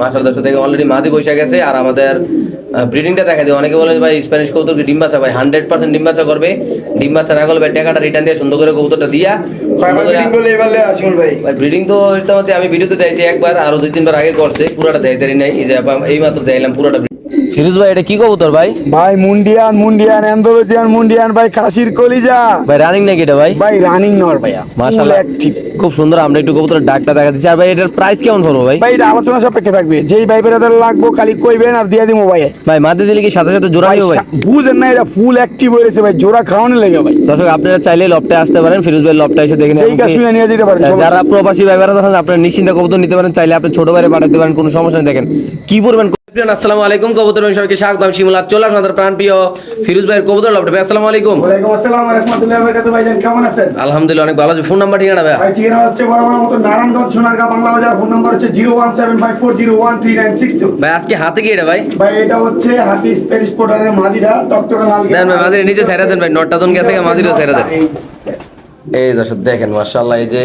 Masar দশ থেকে already মাদি বসে গেছে আর আমাদের ব্রিডিংটা দেখা দিই। অনেকে বলে ভাই স্প্যানিশ কবুতর ডিম বাচ্চা ভাই হান্ড্রেড পার্সেন্ট ডিম বাচ্চা করবে। ডিম বাচ্চা না করলে ভাই টাকাটা রিটার্ন দিয়ে সুন্দর করে কবুতরটা দিয়া ব্রিডিং তো আমি ভিডিওতে দেয়ছি একবার আরও দুই তিনবার আগে করছে। পুরোটা দেয় নাই। এই মাত্র দেখলাম পুরোটা ফিরোজ ভাই এটা কি কবুতর ভাই? ভাই মুন্ডিয়ান মুন্ডিয়ান অ্যান্ডোলজিয়ান মুন্ডিয়ান ভাই খাসির কলিজা। ভাই রানিং নাকি এটা ভাই? ভাই রানিং নর ভাইয়া মাশাআল্লাহ। অ্যাক্টিভ খুব সুন্দর আমরা একটু কবুতরের ডাকটা দেখা দিচ্ছি। আর ভাই এটার প্রাইস কেমন পড়ব ভাই? ভাই এটা আলোচনা সাপেক্ষে থাকবে। যেই ভাই বেরাদার লাগবো খালি কইবেন আর দিয়ে দিবো ভাই ভাই মাদি দিলে কি সাথে সাথে জোড়া ভাই নিব ভাই? বুঝেন না এটা ফুল অ্যাক্টিভ হয়েছে ভাই জোড়া খাওয়ানো লেগে ভাই। দর্শক আপনারা চাইলে লপটে আসতে পারেন ফিরোজ ভাই লপটে এসে দেখে এই কাজ শুনে নিয়ে যেতে পারেন যারা প্রবাসী ভাইরা তখন আপনারা নিশ্চিন্তে কবুতর নিতে পারেন চাইলে আপনি ছোট বাইরে পাঠাতে পারেন কোনো সমস্যা নেই। দেখেন কি করবেন আসসালামু আলাইকুম কবুতর ভাই সবাইকে স্বাগতম শিমুল চলে আপনাদের প্রাণ ফিরোজ ভাইয়ের কবুতর লপটে আসসালামু আলাইকুম। ওয়ালাইকুম আসসালাম ওয়া রাহমাতুল্লাহি ওয়া বারাকাতুহু। ভাইজান কেমন আছেন? আলহামদুলিল্লাহ অনেক ভালো আছে। ফোন নাম্বার ঠিকানা ভাই ভাই ঠিকানা হচ্ছে বরাবর মতো নারায়ণগঞ্জ সোনারগাঁ বাংলা বাজার। ফোন নাম্বার হচ্ছে zero one seven five four zero one three nine six two. ভাই আজকে হাতে কি এটা ভাই? ভাই এটা হচ্ছে হাতি স্প্যানিশ পোর্টারের মাদিরা টকটকা লাল দেন ভাই মাদির নিচে ছেড়ে দেন ভাই নটটা জন গেছে মাদিরও ছেড়ে দেন। এই দর্শক দেখেন এই যে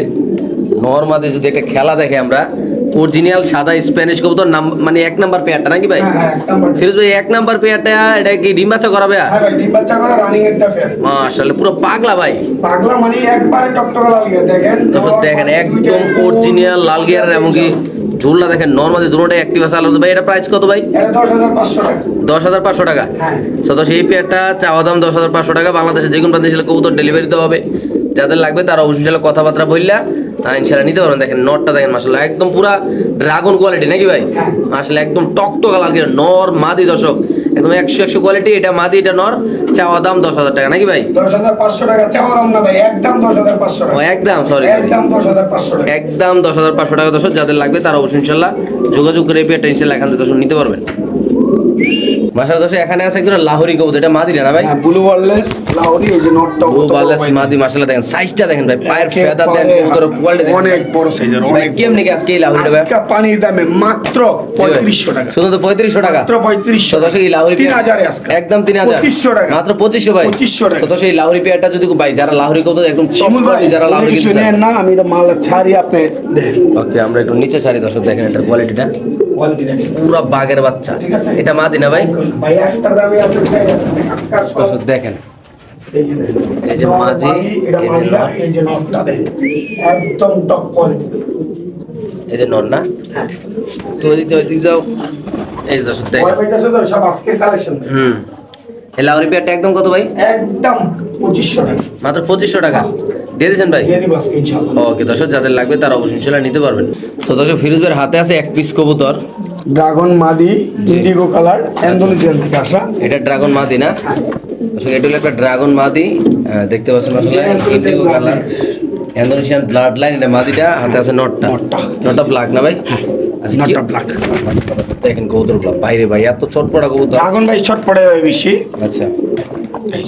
নর্মাদি যদি একটা খেলা দেখে আমরা অরিজিনাল সাদা স্প্যানিশ কবুতর নাম মানে এক নাম্বার পেয়ারটা নাকি ভাই? হ্যাঁ, হ্যাঁ। ফিরোজ ভাই এক নাম্বার পেয়ারটা এটা কি ডিম বাচ্চা করাবে হ্যাঁ ভাই ডিম বাচ্চা করা রানিং একটা পেয়ার। মাশাআল্লাহ পুরো পাগলা ভাই। পাগলা মানে একবারে টকটকা লাল গিয়ার দেখেন? দেখেন একদম অরিজিনাল লাল গিয়ারের এমনকি ঝুললা দেখেন নর্মালি দুটোটাই অ্যাক্টিভ আছে আলাদা ভাই এটা প্রাইস কত ভাই? এটা দশ হাজার পাঁচশো টাকা। হ্যাঁ। সো তো সেই পেয়ারটা চাওয়া দাম দশ হাজার পাঁচশো টাকা। বাংলাদেশে যে কোনো প্রান্তে ছিল কবুতর ডেলিভারি দেওয়া হবে। যাদের লাগবে তারা অবশ্যই ইনশাল্লাহ কথাবার্তা বললা ইনশাল্লাহ নিতে পারবেন। দেখেন নটটা দেখেন মাসাল্লাহ একদম পুরা ড্রাগন কোয়ালিটি নাকি ভাই। আসলে একদম টকটকা লাগে নর মাদি দর্শক। একদম একশো একশো কোয়ালিটি এটা মাদি এটা নর চাওয়া দাম দশ হাজার টাকা নাকি ভাই? দশ হাজার পাঁচশো টাকা চাওয়া দাম না ভাই একদম দশ হাজার পাঁচশো টাকা। একদম সরি একদম দশ হাজার পাঁচশো টাকা। একদম দশ হাজার পাঁচশো টাকা দর্শক যাদের লাগবে তারা অবশ্যই ইনশাল্লাহ যোগাযোগ করে পেয়ারটা ইনশাল্লাহ এখান থেকে দর্শক নিতে পারবেন। দর্শক এখানে আছে একজন লাহোরি কবুতর এটা মাদি না ভাই? হ্যাঁ ব্লু ওয়ারলেস লাহোরি এই যে নটটা ও বালেস মাদি মাশাআল্লাহ দেখেন সাইজটা দেখেন ভাই পায়ের ফেদা দেন কবুতর কোয়ালিটি দেখেন অনেক বড় সাইজের অনেক কেমনি কি আজকে এই লাহোরিটা ভাই? আজকে পানির দামে মাত্র পঁয়ত্রিশশো টাকা। শুধু তো পঁয়ত্রিশশো টাকা? মাত্র পঁয়ত্রিশশো তো দর্শক এই লাহোরি তিন পেয়ার- হাজারে আজকে। একদম তিন হাজার। 2500 টাকা। মাত্র পঁচিশশো ভাই। 2500 টাকা। দর্শক এই লাহোরি পেয়ারটা যদি ভাই যারা লাহোরি কবুতর একদম কোয়ালিটি যারা লাহোরি কিনতে না আমি এটা মাল ছাড়ি আপনি ওকে আমরা একটু নিচে সারি দর্শক দেখেন এটার কোয়ালিটিটা পুরো বাঘের বাচ্চা। এটা মাদি না ভাই দেখেন। এই যে। মাঝি, এই যে। একদম টপ কোয়ালিটি এই নর না তো ওইদিকে ওইদিকে যাও। এই যে দর্শক দেখেন। ভয় সব আজকের কালেকশন হুম। এই লাহোরি পেয়ারটা একদম কত ভাই? একদম পঁচিশশো টাকা। মাত্র পঁচিশশো টাকা। দিয়ে দিয়েছেন ভাই? ওকে দর্শক যাদের লাগবে তারা অবশ্যই ইনশাল্লাহ নিতে পারবেন। তো দর্শক ফিরোজ ভাইয়ের হাতে আছে এক পিস কবুতর। ড্রাগন মাদি ইন্ডিগো কালার অ্যান্ডোনেশিয়ান থেকে আসা। এটা ড্রাগন মাদি না? দর্শক এটা হলো একটা ড্রাগন মাদি। দেখতে পাচ্ছেন আসলে indigo colour. Indonesian blood line এটা মাদিটা হাতে আছে নটটা। নটটা। ব্ল্যাক না ভাই? আচ্ছা, কি- নটটা ব্ল্যাক দেখেন কবুতর ব্ল্যাক বাইরে ভাই এত চটপটা কবুতর। ড্রাগন ভাই ছট পড়ে বেশি। আচ্ছা।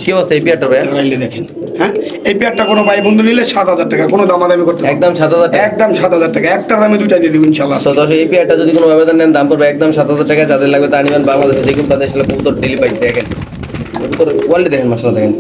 কি অবস্থা এই পেয়ারটা ভাই? দেখেন। হ্যাঁ? এই পেয়ারটা কোনো ভাই বন্ধু নিলে সাত হাজার টাকা কোনো দামাদামি করতে একদম সাত হাজার টাকা। একদম সাত হাজার টাকা। একটা দামে দুইটা দিয়ে দিব ইনশাল্লাহ তো দর্শক এই পেয়ারটা যদি কোনো ব্যবধান নেন দাম পড়বে একদম সাত হাজার টাকা। যাদের লাগবে তা নিবেন বাংলাদেশে যে কোনো প্রান্তে আসলে ডেলিভারি দেখেন। কোয়ালিটি দেখেন মশলা দেখেন।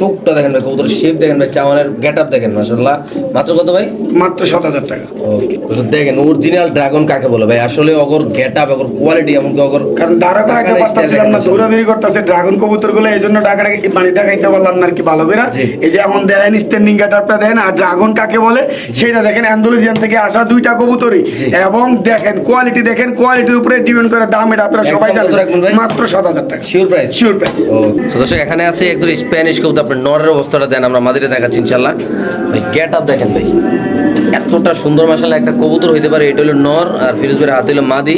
চোখটা দেখেন ভাই কবুতরের শেপ দেখেন ভাই চাওয়ানের গেট আপ দেখেন মাসাল্লাহ মাত্র কত ভাই? মাত্র সাত হাজার টাকা। ওকে দেখেন অরিজিনাল ড্রাগন কাকে বলে ভাই? আসলে অগর গেট আপ অগর কোয়ালিটি এমনকি অগর কারণ দাঁড়া করে একটা টাকার পাত্তা style ছিলাম না দৌড়াদৌড়ি করতেছে ড্রাগন কবুতরগুলো এই জন্য টাকাটা মানে দেখাইতে পারলাম না আর কি ভালো করে এই যে এখন দেখেন স্ট্যান্ডিং গেটারটা দেখেন আর ড্রাগন কাকে বলে সেটা দেখেন অ্যান্ডোলেজিয়ান থেকে আসা দুইটা কবুতরই। এবং দেখেন কোয়ালিটি দেখেন কোয়ালিটির উপরে ডিপেন্ড করে দাম এটা আপনারা সবাই একদম? জানেন। মাত্র সাত হাজার টাকা। শিওর প্রাইস শিওর প্রাইস ও তো দর্শক এখানে আছে একজন স্প্যানিশ কবুতর আপনার নরের অবস্থাটা দেন আমরা মাদিরে দেখাচ্ছি ইনশাল্লাহ ভাই গেট আপ দেখেন ভাই। এতটা সুন্দর মাসাল্লাহ একটা কবুতর হইতে পারে এটা হলো নর আর ফিরোজ ভাইয়ের হাতে হলো মাদি।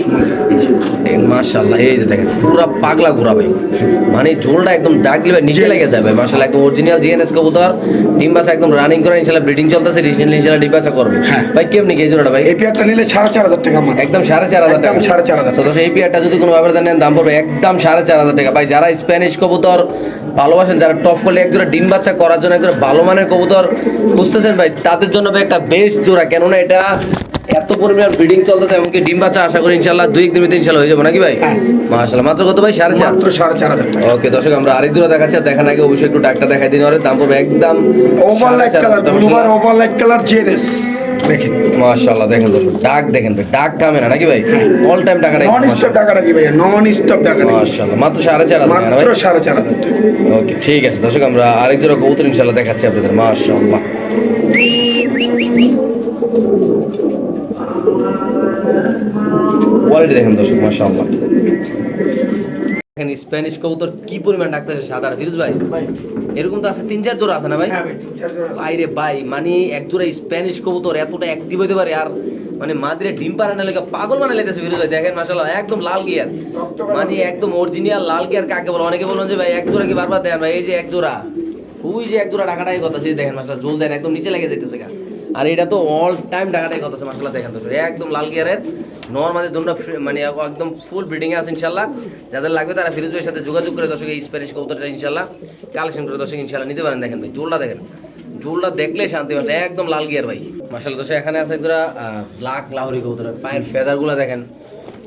মাশাল্লাহ এই যে দেখেন পুরা পাগলা ঘোরা ভাই। মানে ঝোলটা একদম ডাক দিলে ভাই নিচে লেগে যাবে মাশাল্লাহ একদম অরিজিনাল জিএনএস কবুতর। ডিম বাসা একদম রানিং করে ইনশাল্লাহ ব্রিডিং চলতেছে রিসেন্টলি ইনশাল্লাহ ডিম বাসা করবে। হ্যাঁ। ভাই কেমনি কি জোড়াটা ভাই? এই পেয়ারটা নিলে সাড়ে চার হাজার টাকা একদম সাড়ে চার হাজার টাকা। সাড়ে চার হাজার তো দর্শক, এই পেয়ারটা যদি কোনো ব্যবধান নেন দাম পড়বে একদম সাড়ে চার হাজার টাকা। ভাই যারা স্প্যানিশ কবুতর ভালোবাসেন যারা টপ করলে এক জোড়া ডিম বাচ্চা করার জন্য এক জোড়া ভালো মানের কবুতর খুঁজতেছেন ভাই তাদের জন্য ভাই একটা বেস্ট জোড়া কেননা এটা এত পরিমাণ ব্রিডিং চলতেছে এমনকি ডিম বাচ্চা আশা করি ইনশাল্লাহ দুই একদিন ভিতরে ইনশাল্লাহ হয়ে যাবে নাকি ভাই? হ্যাঁ। মাশাল্লাহ মাত্র কত ভাই? সাড়ে চার? মাত্র সাড়ে চার হাজার ওকে দর্শক আমরা আরেক জোড়া দেখাচ্ছি দেখার আগে অবশ্যই একটু ডাক্তার দেখাই দিন ওরে দাম পড়বে একদম over light colour over light colour জেনেস দেখেন মাশাআল্লাহ দেখেন দর্শক ডাক দেখেন ভাই ডাক কামে না নাকি ভাই? অল টাইম টাকা নাই নন স্টপ টাকা রাখি ভাইয়া নন স্টপ টাকা রাখি মাশাআল্লাহ মাত্র সাড়ে চার হাজার টাকা ভাই? মাত্র সাড়ে চার হাজার টাকা। ওকে ঠিক আছে দর্শক আমরা আরেক জোড়া কবুতর ইনশাআল্লাহ দেখাচ্ছি আপনাদের মাশাআল্লাহ। কোয়ালিটি দেখেন দর্শক মাশাআল্লাহ। দেখেন স্প্যানিশ কবুতর কি পরিমাণ ডাকতেছে সাদা ফিরোজ ভাই এরকম তো আছে তিন চার জোড়া আছে না ভাই? হ্যাঁ। বাইরে ভাই মানে এক জোড়া স্প্যানিশ কবুতর এতটা অ্যাক্টিভ হতে পারে আর মানে মাদিরে ডিম পাড়ানো লেগে পাগল মানে লেগেছে ফিরোজ ভাই দেখেন মাশাআল্লাহ একদম লাল গিয়ার মানে একদম অরিজিনাল লাল গিয়ার কাকে বলে? অনেকে বলেন যে ভাই এক জোড়া কি বারবার দেন ভাই? এই যে এক জোড়া। ওই যে এক জোড়া টাকাটাই কথা সেই দেখেন মাশাআল্লাহ জল দেন একদম নিচে লেগে যাইতেছে আর এটা তো অল টাইম টাকাটাই কথা মাশাআল্লাহ দেখেন তো একদম লাল গিয়ারের নর্মালি তোমরা মানে একদম ফুল ব্রিডিং আছে ইনশাল্লাহ যাদের লাগবে তারা ফিরোজ ভাইয়ের সাথে যোগাযোগ করে দর্শক এই স্প্যানিশ কবুতরটা ইনশাল্লাহ কালেকশন করে দর্শক ইনশাল্লাহ নিতে পারেন। দেখেন ভাই জোলটা দেখেন। জোলটা দেখলে শান্তি পাবে একদম লাল গিয়ার ভাই। মাসাল্লাহ দর্শক এখানে আছে একজোড়া ব্ল্যাক লাহরি কবুতর। পায়ের ফেদারগুলো দেখেন।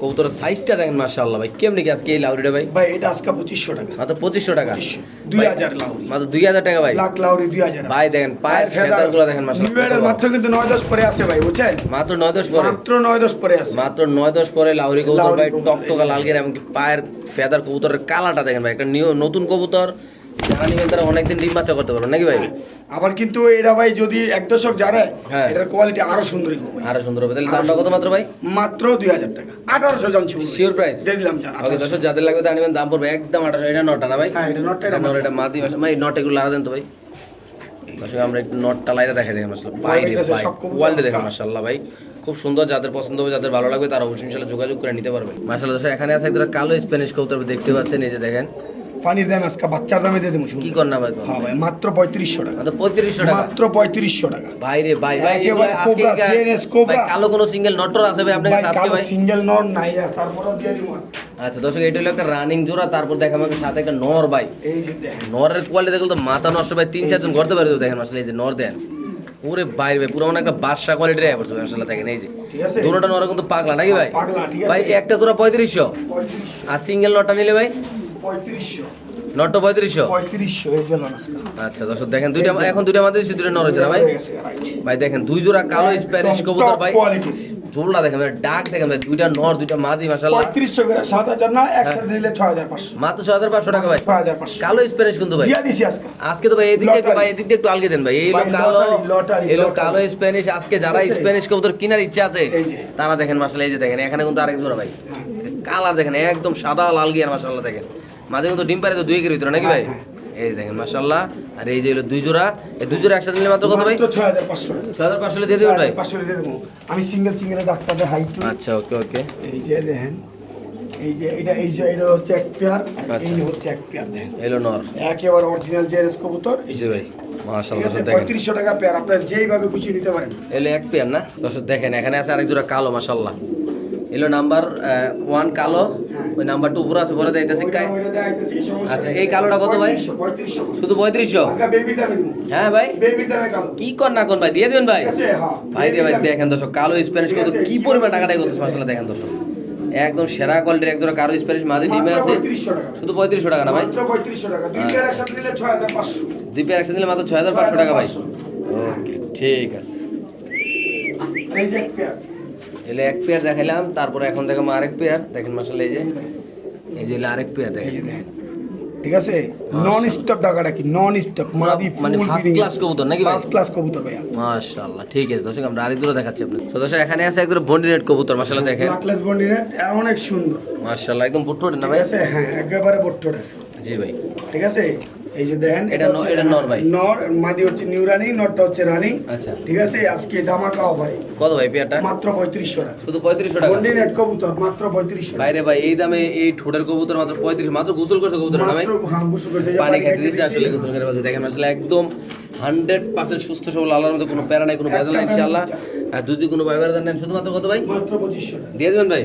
কবুতরের সাইজটা দেখেন মাশাআল্লাহ। ভাই কেমনি কি আজকে এই লাহরিটা ভাই? ভাই এটা আজকে পঁচিশশো টাকা। মাত্র পঁচিশশো টাকা? দুই হাজার লাউরি। মাত্র দুই হাজার টাকা ভাই? লাখ লাউরি দুই হাজার। ভাই দেখেন পায়ের ফেদারগুলো দেখেন মাশাআল্লাহ নিউ মাত্র কিন্তু নয় দশ পরে আছে ভাই বুঝছেন? মাত্র নয় দশ পরে? মাত্র নয় দশ পরে আছে। মাত্র নয় দশ পরে লাহরি কবুতর ভাই টকটকা লাল গের এমনকি পায়ের ফেদার কবুতরের কালাটা দেখেন ভাই একটা নিউ নতুন কবুতর। যারা নিবেন তারা অনেকদিন ডিম বাচ্চা করতে পারবেন নাকি ভাই? আবার কিন্তু এরা ভাই যদি এক দশক জানে। এটার কোয়ালিটি আরও সুন্দর হবে। আরও সুন্দর হবে। তাহলে দামটা কত মাত্র ভাই? মাত্র দুই হাজার টাকা। আঠারোশো জানছি শিওর প্রাইস দিলাম জান ওকে দর্শক যাদের লাগবে তা নিবেন দাম পড়বে একদম আঠারো এটা নটা না ভাই? হ্যাঁ এটা নটটা এটা এটা মাদি ভাই ভাই নট এগুলো লাগা দেন তো ভাই। দর্শক আমরা একটু নটটা লাইটা দেখে দেখেন মাসাল্লাহ বাইরে ভাই কোয়ালিটি দেখেন আজকাল। ভাই। খুব সুন্দর যাদের পছন্দ হবে যাদের ভালো লাগবে তারা অবশ্যই যোগাযোগ করে নিতে পারবেন মাসাল্লাহ দর্শক এখানে আছে একটা কালো স্প্যানিশ কবুতর দেখতে পাচ্ছেন এই যে দেখেন। পানির দাম আজকে বাচ্চার দামে দিয়ে দেবো কি কর না ভাই হ্যাঁ ভাই মাত্র পঁয়ত্রিশশো টাকা। পঁয়ত্রিশশো টাকা? মাত্র পঁয়ত্রিশশো টাকা। ভাই ভাই আজকে CNS কোবরা। ভাই কালো কোনো সিঙ্গেল নটর আছে ভাই আপনার কাছে আজকে ভাই? সিঙ্গেল নর নাই দিয়ে দিব। আচ্ছা দর্শক এটা হলো একটা রানিং জোড়া তারপর দেখা আমাকে সাথে একটা নর ভাই। এই যে নরের কোয়ালিটি দেখলে তো মাথা নষ্ট ভাই তিন চারজন করতে পারে তো দেখেন আসলে এই যে নর দেন। ওরে বাইরে ভাই পুরো একটা বাদশা কোয়ালিটির ভাই আসলে দেখেন এই যে। আছে। দুটোটা নর কিন্তু পাগলা নাকি ভাই? আছে। ভাই একটা জোড়া পঁয়ত্রিশশো। পঁয়ত্রিশশো। আর সিঙ্গেল নটটা নিলে ভাই? পঁয়ত্রিশশো। নটটা পঁয়ত্রিশশো? পঁয়ত্রিশশো এই যে আজকে। আচ্ছা দর্শক দেখেন দুইটা এখন দুইটা মাত্র দিচ্ছি দুইটা নর না ভাই। গেছে, right। ভাই দেখেন দুই জোড়া কালো স্প্যানিশ কবুতর ভাই। জোড়া দেখেন ডাক দেখেন ভাই দুইটা নর দুইটা মাদি মাশাআল্লাহ। পঁয়ত্রিশশো করে সাত হাজার না। একসাথে নিলে ছয় হাজার পাঁচশো। মাত্র ছয় হাজার পাঁচশো টাকা ভাই। ছয় হাজার পাঁচশো। কালো স্প্যানিশ কিন্তু ভাই। দিয়া দিছি আজকে। আজকে তো ভাই এদিক ভাই এদিক একটু আলগে দেন ভাই। এই লোক কালো এই লোক কালো স্প্যানিশ আজকে যারা। স্প্যানিশ কবুতর কেনার ইচ্ছা আছে তারা দেখেন মাসাল্লাহ এই যে দেখেন এখানে কিন্তু আরেক জোড়া ভাই। হ্যাঁ। কালার দেখেন একদম সাদা লাল গিয়ার মাসাল্লাহ দেখেন। মাঝে কিন্তু ডিম পারে তো দুই একের ভিতরে নাকি ভাই? এই দেখেন মাসাল্লাহ আর এই যে হলো দুই জোড়া। এই দুই জোড়া একসাথে নিলে মাত্র কত ভাই? মাত্র ছয় হাজার পাঁচশো টাকা। ছয় হাজার পাঁচশো দিয়ে দেবেন ভাই? পাঁচশো দিয়ে দেবো। আমি সিঙ্গেল সিঙ্গেল ডাক্তারদের হাইট আচ্ছা ওকে ওকে। এই যে দেখেন এই যে এটা এই যে এটা হচ্ছে এক পেয়ার আচ্ছা। এই হচ্ছে এক পেয়ার দেখেন। এলো নর। একেবারে অরিজিনাল জেরেস কবুতর। এই যে ভাই মাশাআল্লাহ দেখেন। পঁয়ত্রিশশো টাকা পেয়ার আপনার যেইভাবে খুশি নিতে পারেন। এলো এক পেয়ার না? দর্শক দেখেন এখানে আছে আরেক জোড়া কালো মাশাল্লাহ এলো নাম্বার ওয়ান কালো ওই নাম্বার টু উপরে আছে পরে যাইতেছে আচ্ছা, এই কালোটা কত ভাই? শুধু পঁয়ত্রিশশো? দিবো। হ্যাঁ ভাই। কি কর না কোন ভাই দিয়ে দিবেন ভাই? হ্যাঁ। ভাই রে ভাই। দেখেন দর্শক কালো স্প্যানিশ কত কি পরিমাণ টাকাটাই করতেছে মাসাল্লাহ দেখেন দর্শক। একদম সেরা কোয়ালিটির একজোড়া কালো স্প্যানিশ মাঝে ডিমে আছে। শুধু পঁয়ত্রিশশো টাকা না ভাই? মাত্র 3500 দুই পেয়ার একসাথে নিলে 6500 দ্বীপে একসাথে নিলে মাত্র ছয় হাজার পাঁচশো টাকা ভাই। ওকে ঠিক আছে। এলে এক পেয়ার দেখাইলাম তারপরে এখন দেখাবো আরেক পেয়ার। দেখেন মাসাল্লাহ এই যে এই যে আরেক পেয়ার দেখেন। ঠিক আছে? নন স্টপ টাকাটা কি? নন স্টপ মাদি মানে ফার্স্ট ক্লাস কবুতর নাকি ভাই? ফার্স্ট ক্লাস কবুতর ভাইয়া। মাশাআল্লাহ ঠিক আছে দর্শক আমরা আরেক জোড়া দেখাচ্ছি আপনাদের। তো দর্শক এখানে আছে একদম বন্ডিনেট কবুতর মাশাআল্লাহ দেখেন। ব্ল্যাকলেস বন্ডিনেট অনেক সুন্দর। মাশাআল্লাহ একদম বুট্টো না ঠিক ভাই? আছে? হ্যাঁ একেবারে বট্টরে। জি ভাই। ঠিক আছে? এই যে দেখেন এটা এটা নর ভাই। নর মাদি হচ্ছে নিউ রানিং নরটা হচ্ছে রানিং আচ্ছা। ঠিক আছে আজকে ধামাকা অফারে কত ভাই পেয়ারটা? মাত্র পঁয়ত্রিশশো টাকা। শুধু পঁয়ত্রিশশো টাকা? বন্ডিনেট কবুতর মাত্র পঁয়ত্রিশশো বাইরে ভাই এই দামে এই ঠোঁটের কবুতর মাত্র পঁয়ত্রিশ মাত্র গোসল করছে কবুতর না ভাই? হ্যাঁ গোসল করেছে। পানি খেতে দিচ্ছে আসলে গোসল করে দেখেন আসলে একদম হান্ড্রেড পার্সেন্ট সুস্থ সবল আল্লাহর মধ্যে কোনো প্যারা নাই কোনো ভেজাল নাই ইনশাআল্লাহ। আর যদি কোনো ব্যবহার নেন শুধুমাত্র কত ভাই? মাত্র পঁচিশশো টাকা। দিয়ে দেবেন ভাই?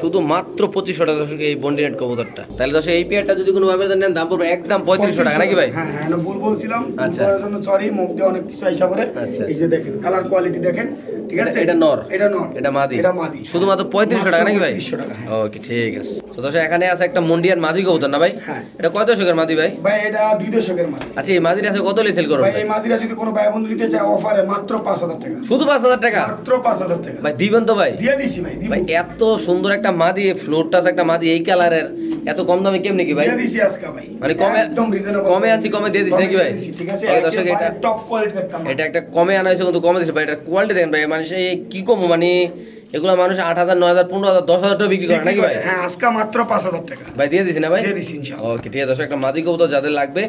শুধু মাত্র পঁচিশশো টাকা দর্শক এই বন্ডিনেট কবুতরটা। তাহলে দর্শক এই পেয়ারটা যদি কোনো ব্যবহার নেন দাম পড়বে একদম পঁয়ত্রিশশো টাকা নাকি ভাই? হ্যাঁ হ্যাঁ ভুল বলছিলাম। আচ্ছা। সরি মুখ দিয়ে অনেক কিছু আচ্ছা। এই যে দেখেন কালার কোয়ালিটি দেখেন। ঠিক আছে? এটা নর। এটা নর। এটা মাদি। এটা মাদি। শুধুমাত্র পঁয়ত্রিশশো টাকা নাকি ভাই? টাকা হ্যাঁ। ওকে ঠিক আছে। তো দর্শক এখানে আছে একটা মন্ডিয়ান মাদি কবুতর না ভাই? হ্যাঁ। এটা কয় দশকের মাদি ভাই? ভাই এটা দুই দশকের মাদি। আচ্ছা এই মাদিটা আছে কত সেল করবেন ভাই এই যদি কোনো ভাই বন্ধু নিতে চায় অফারে মাত্র পাঁচ হাজার টাকা। শুধু পাঁচ হাজার টাকা? মাত্র পাঁচ হাজার টাকা। ভাই দিবেন তো ভাই? দিয়ে দিছি ভাই ভাই এত সুন্দর একটা মাদি ফ্লোর টাচ একটা মাদি এই কালারের এত কম দামে কেমনি কি ভাই? দিয়ে দিছি আজকে ভাই। মানে কমে একদম reasonable কমে আনছি কমে দিয়ে দিছি নাকি ভাই? দিছি, ঠিক আছে? দর্শক এটা টপ কোয়ালিটির একটা এটা একটা কমে আনা হয়েছে কিন্তু কমে দিচ্ছে ভাই। এটা কোয়ালিটি দেখেন ভাই মানুষ এই কি কম মানে এগুলো মানুষ আট হাজার নয় হাজার পনেরো হাজার দশ হাজার টাকা বিক্রি করে নাকি ভাই? হ্যাঁ আজকে মাত্র পাঁচ হাজার টাকা। ভাই দিয়ে দিছি না ভাই? দিয়ে দিছি ইনশাআল্লাহ। ওকে ঠিক আছে দর্শক একটা মাদি কবুতর যাদের লাগবে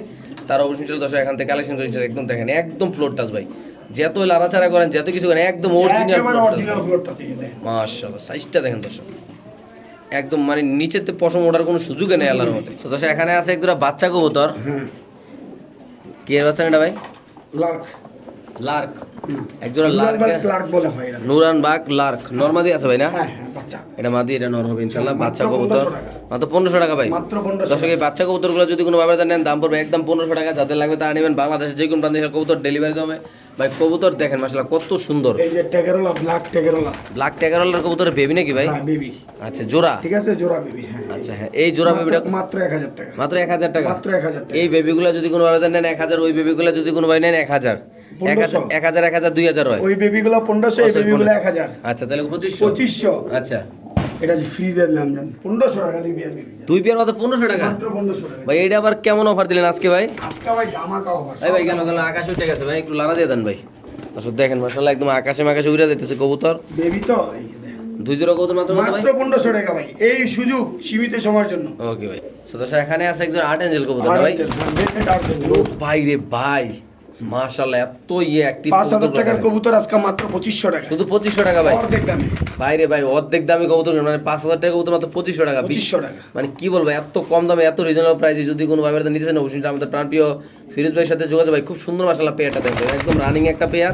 তারা অবশ্যই দশ এখান থেকে কালেকশন করে একদম দেখেন একদম ফ্লোর টাচ ভাই। যত লাড়াচাড়া করেন যত কিছু করেন একদম অরিজিনাল ফ্লোর টাচ মাশাআল্লাহ সাইজটা দেখেন দর্শক। একদম মানে নিচেতে পশম ওঠার কোনো সুযোগই নেই আল্লাহর মতে তো দর্শক এখানে আছে একদুরা বাচ্চা কবুতর। হ্যাঁ। কি বাচ্চা এটা ভাই? লার্ক। লার্ক একজোড়া লার্ক ক্লার্ক বলে হয় নুরান বাগ লার্ক নর্মাদি আছে ভাই না? হ্যাঁ হ্যাঁ এটা মাদি এটা নর হবে ইনশাল্লাহ বাচ্চা কবুতর। মাত্র পনেরোশো টাকা ভাই। দর্শক এই বাচ্চা কবুতরগুলো যদি কোনো ব্যাপারে নেন দাম পড়বে একদম পনেরোশো টাকা। যাদের লাগবে তারা নেবেন বাংলাদেশের যে কোনো প্রান্তে কবুতর ডেলিভারি হবে। ভাই কবুতর দেখেন মাসাল্লাহ কত সুন্দর। এই যে ব্ল্যাক ব্ল্যাক ট্যাগারওয়ালার কবুতরের বেবি নাকি ভাই? হ্যাঁ বেবি আচ্ছা জোড়া? ঠিক আছে জোড়া বেবি হ্যাঁ। আচ্ছা হ্যাঁ এই জোড়া বেবিটা মাত্র- মাত্র এক হাজার টাকা। মাত্র এক হাজার টাকা? মাত্র এই বেবিগুলো যদি কোনো ভাবে নেন এক হাজার ওই বেবিগুলো যদি কোনো ভাই নেন এক হাজার। এক হাজার এক হাজার দুই হাজার হয়। ওই বেবিগুলো পনেরোশো এই আচ্ছা, বেবিগুলো এক হাজার। আচ্ছা তাহলে পঁচিশশো। পঁচিশশো। আচ্ছা। এটা ফ্রি দিলাম জান। পনেরোশো টাকা দিবি আর দুই পেয়ার মাত্র পনেরোশো টাকা? পনেরোশো টাকা। ভাই এইটা আবার কেমন অফার দিলেন আজকে ভাই? আজকে ভাই ধামাকা অফার ভাই ভাই গেল গেল আকাশ উঠে গেছে ভাই একটু দিয়ে দেন ভাই। আসলে দেখেন মাসাল্লাহ একদম আকাশে মাকাশে উড়ে দিতেছে কবুতর। বেবি তো এই যে দেখ। দুই জোড়া কবুতর মাত্র মাত্র পনেরোশো টাকা ভাই। এই সুযোগ সীমিত সময়ের জন্য। ওকে ভাই। এখানে আছে একজন আর্ট এঞ্জেল কবুতর ভাই? ও ভাই রে ভাই। মাশাআল্লাহ এত ইয়ে অ্যাক্টিভ পাঁচ হাজার টাকার কবুতর আজকে মাত্র পঁচিশশো টাকা। শুধু পঁচিশশো টাকা ভাই। অর্ধেক দামে। ভাই অর্ধেক দামি কবুতর মানে পাঁচ হাজার টাকা কবুতর মাত্র পঁচিশশো টাকা। টাকা। মানে কি বলব এত কম দামে এত রিজনেবল প্রাইসে যদি কোনো ভাবে নিতে চান অবশ্যই আমাদের প্রাণপ্রিয় ফিরোজ ভাইয়ের সাথে যোগাযোগ ভাই। খুব সুন্দর মাসাল্লাহ পেয়ারটা দেখবেন একদম রানিং একটা পেয়ার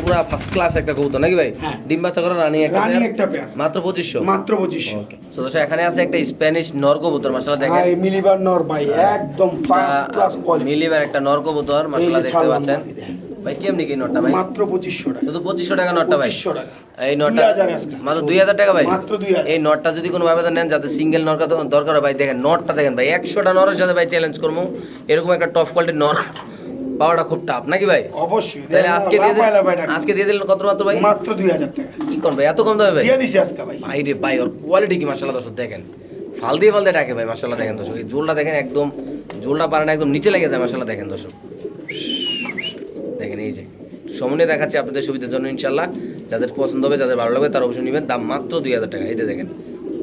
পুরা ফার্স্ট ক্লাস একটা কবুতর নাকি ভাই? হ্যাঁ। ডিম বাচ্চা করা রানিং একটা মাত্র পঁচিশশো? মাত্র পঁচিশশো। ওকে তো এখানে আছে একটা স্প্যানিশ নর কবুতর মাসাল্লাহ দেখেন। ভাই মিলিবার নর ভাই একদম ফার্স্ট ক্লাস কোয়ালিটি মিলিবার একটা নর কবুতর মাসাল্লাহ দেখতে পাচ্ছেন। ভাই। কেমনি কি নটটা ভাই? মাত্র পঁচিশশো টাকা। শুধু পঁচিশশো টাকা নটটা ভাই? পঁচিশশো টাকা। এই নটটা 2000। মাত্র দুই হাজার টাকা ভাই? মাত্র দুই হাজার। এই নটটা যদি কোনো ভাবে নেন যাতে সিঙ্গেল নরকা দরকার হয় ভাই দেখেন নটটা দেখেন ভাই একশোটা নরের সাথে ভাই চ্যালেঞ্জ করব। এরকম একটা টপ কোয়ালিটির নর। পাওয়াটা খুব টাফ নাকি ভাই? অবশ্যই। তাহলে আজকে দিয়ে আজকে দিয়ে দিলেন কত মাত্র ভাই? মাত্র দুই হাজার টাকা। কি করবে? এত কম দামে ভাই? দিয়ে দিছি আজকে ভাই। ভাই রে ভাই ওর কোয়ালিটি কি মাসাল্লাহ দর্শক দেখেন। ফাল দিয়ে ফাল দিয়ে ডাকে ভাই মাসাল্লাহ দেখেন দর্শক। এই জোলটা দেখেন একদম জোলটা পারে না একদম নিচে লেগে যায় মাসাল্লাহ দেখেন দর্শক। দেখেন এই যে সমনে দেখাচ্ছি আপনাদের সুবিধার জন্য ইনশাল্লাহ যাদের পছন্দ হবে যাদের ভালো লাগবে তারা অবশ্যই নেবেন। দাম মাত্র দুই হাজার টাকা এই দেখেন।